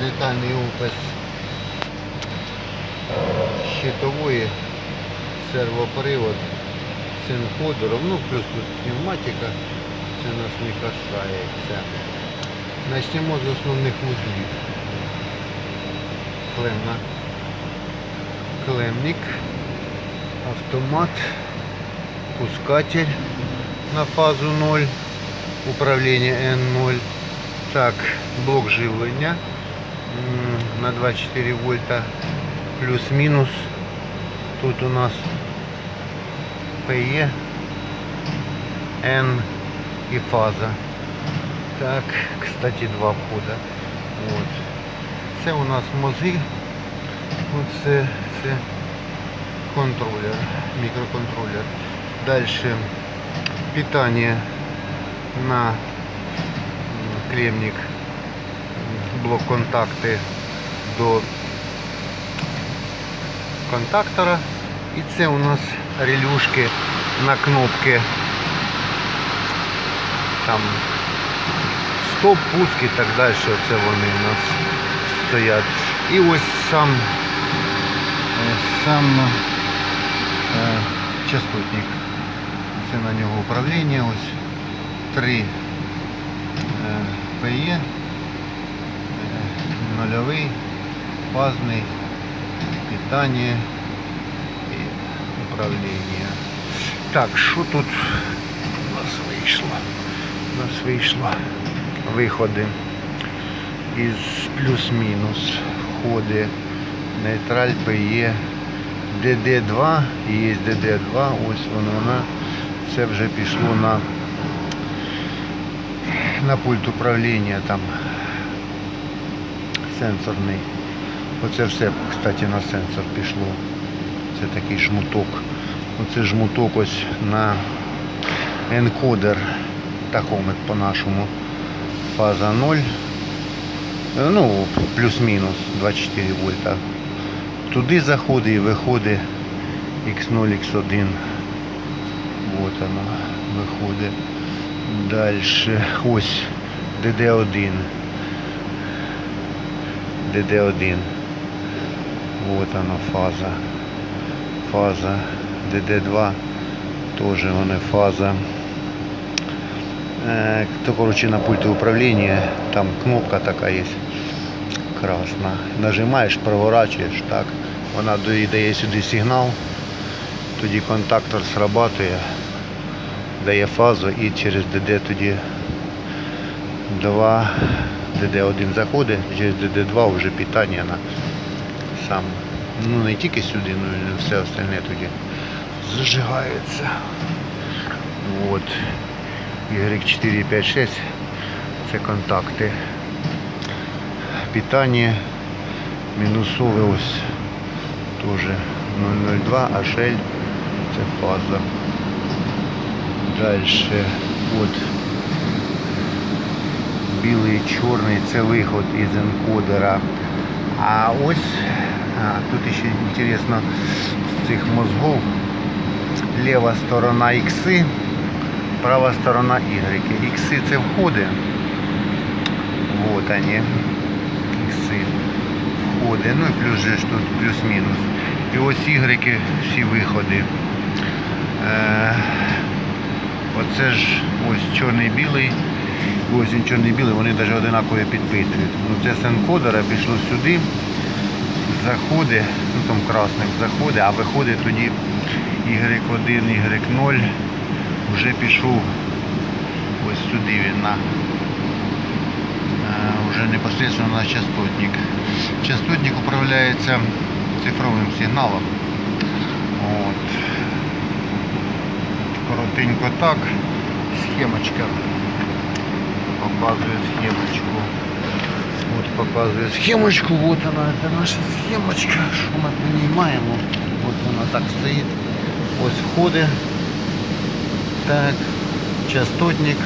детальний опис щитової, сервопривод з енкодером, ну плюс тут пневматика, це нас не касається. Почнемо з основних вузлів. Клемна. Клемник, автомат, пускатель на фазу 0, управління N0. Так, блок живлення на 24 вольта плюс-мінус. Тут у нас PE, N і фаза. Так, кстати, два входа. От. Це у нас мози. Оце це контролер, мікроконтролер. Дальше питание на м, клемник, м, блок контакти до контактора. І це у нас релюшки на кнопки. Там стоп, пуск і так далі. Це вони у нас стоять. І ось сам, е, сам е, частотник. Це на нього управління. Ось три е, PE, е, нульовий, фазний, питання і управління. Так, що тут у нас вийшло? У нас вийшло виходи із плюс-мінус входи нейтраль PE DD2 і є DD2, ось воно вона. Це вже пішло на, на пульт управління там сенсорний. Оце все, кстати, на сенсор пішло. Це такий шмуток. Оце жмуток ось на енкодер тахометр по-нашому. Фаза 0. Е, Ну, плюс-мінус 24 вольта. Туди заходить і виходить X0, X1. Вот оно виходить. Дальше ось DD1. DD1. Вот оно фаза. Фаза. DD2. Тоже вони фаза. Е, То, короче, на пульті управління там кнопка така є. Красна. Нажимаєш, проворачуєш, так. Вона дає- сюди сигнал. Тоді контактор срабатує, дає фазу і через DD тоді 2, DD1 заходить, через DD2 вже питання на сам. Ну не тільки сюди, ну і все остальне тоді зажигається. От. Y4, 5, 6 це контакти. Питання мінусове ось теж 002, а шель це фаза. Дальше от білий і чорний це виход із енкодера. А ось тут ще інтересно з цих мозгов ліва сторона ікси, права сторона Y. Ікси це входи. Вот они. Ікси входи. Ну і плюс же тут плюс-мінус. І ось ігреки всі виходи. Е, оце ж ось чорний-білий. Ось він чорний-білий, вони навіть одинаково підпитують. Ну це з пішло сюди. Заходить, ну там красник заходить, а виходить тоді Y1, Y0 вже пішов ось сюди він на Е, уже непосредственно на частотник. Частотник управляється цифровим сигналом. От. Коротенько так. Схемочка. Показує схемочку. От показує схемочку, вот вона, це наша схемочка, що ми по ній маємо. От вона так стоїть. Ось входи. Так, частотник,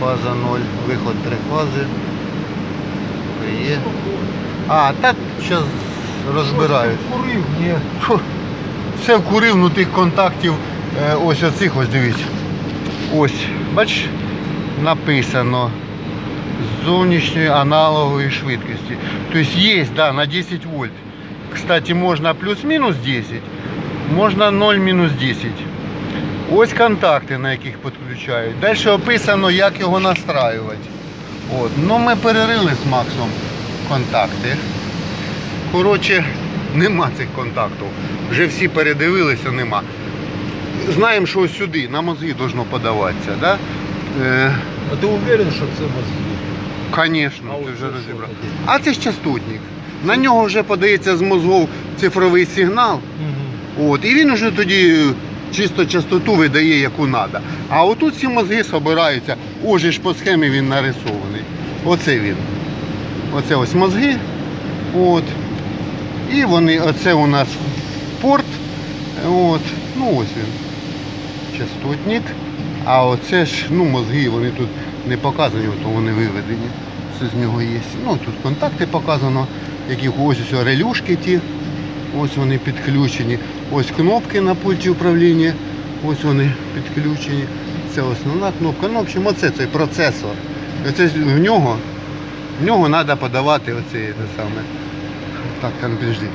фаза 0, виход 3 фази. Є. А, так зараз розбирають. Курив, ні. Все вкурив, ну тих контактів, е, ось оцих, ось дивіться. Ось, бач, написано з зовнішньої аналогової швидкості. Тобто є, да, на 10 вольт. Кстати, можна плюс-мінус 10, можна 0-10. Ось контакти, на яких підключають. Далі описано, як його настраювати. От. Ну, ми перерили з Максом контакти. Коротше, нема цих контактів. Вже всі передивилися, нема. Знаємо, що сюди, на мозги должно подаватися. Да? Е, А ти уверен, що це мозги? Звісно, А ти от вже це розібрав. таке? А це ж частотник. На нього вже подається з мозгов цифровий сигнал. От, і він вже тоді чисто частоту видає, яку треба. А отут всі мозги збираються. Оже ж по схемі він нарисований. Оце він. Оце ось мозги. От. І вони, оце у нас порт. От. Ну ось він. Частотник. А оце ж, ну, мозги, вони тут не показані, то вони виведені. Це з нього є. Ну, тут контакти показано, які ось ось релюшки ті. Ось вони підключені. Ось кнопки на пульті управління. Ось вони підключені. Це основна кнопка. Ну, в общем, оце цей процесор. Оце в нього, в нього треба подавати оце те саме. Так, там підожди.